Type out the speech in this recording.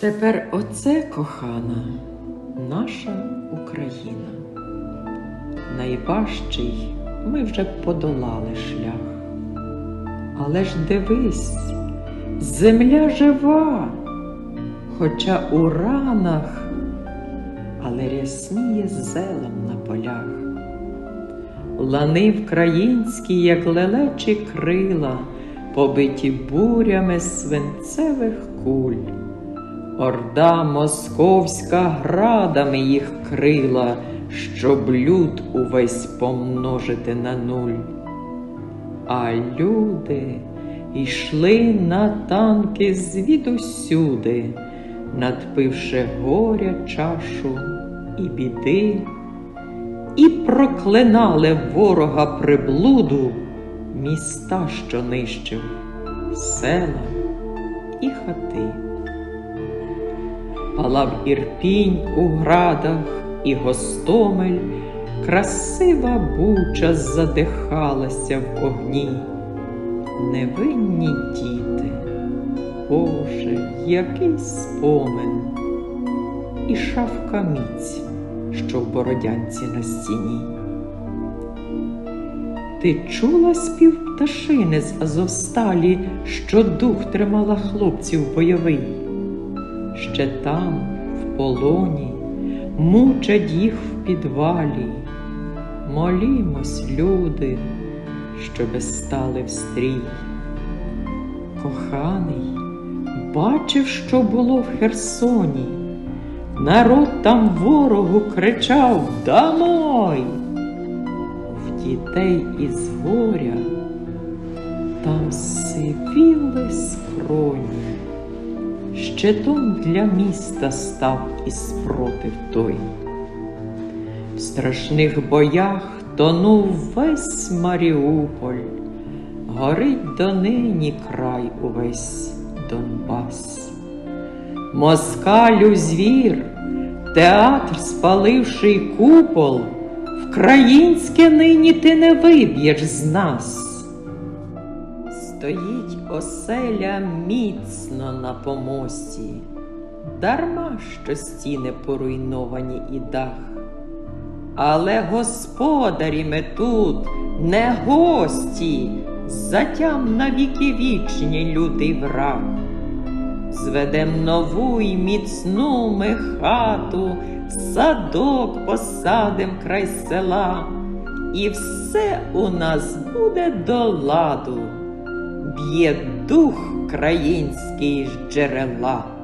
Тепер оце кохана, наша Україна. Найважчий ми вже подолали шлях. Але ж дивись, земля жива, хоча у ранах, але рясніє зелем на полях. Лани вкраїнські, як лелечі крила, побиті бурями свинцевих куль. Орда московська градами їх крила, щоб люд увесь помножити на нуль. А люди йшли на танки звідусюди, надпивши горя чашу і біди, і проклинали ворога приблуду, міста, що нищив, села і хати. Палав Ірпінь у градах і Гостомель, красива буча задихалася в огні. Невинні діти, Боже, який спомин, і шавка міць, що в бородянці на стіні. Ти чула спів пташини з Азовсталі, що дух тримала хлопців бойовий? Ще там, в полоні, мучать їх в підвалі. Молімось, люди, щоби стали в стрій. Коханий, бачив, що було в Херсоні. Народ там ворогу кричав Домой! В дітей із горя там сивіли скроні. Щитом для міста став і спротив той. В страшних боях тонув весь Маріуполь, горить донині край увесь Донбас. Москалю звір, театр, спаливший купол, Вкраїнське нині ти не виб'єш з нас. Стоїть оселя міцно на помості, дарма що стіни поруйновані і дах. Але господарі ми тут не гості, затям навіки вічні лютий враг. Зведем нову й міцну ми хату, садок посадим край села, і все у нас буде до ладу б'є дух країнський з джерела.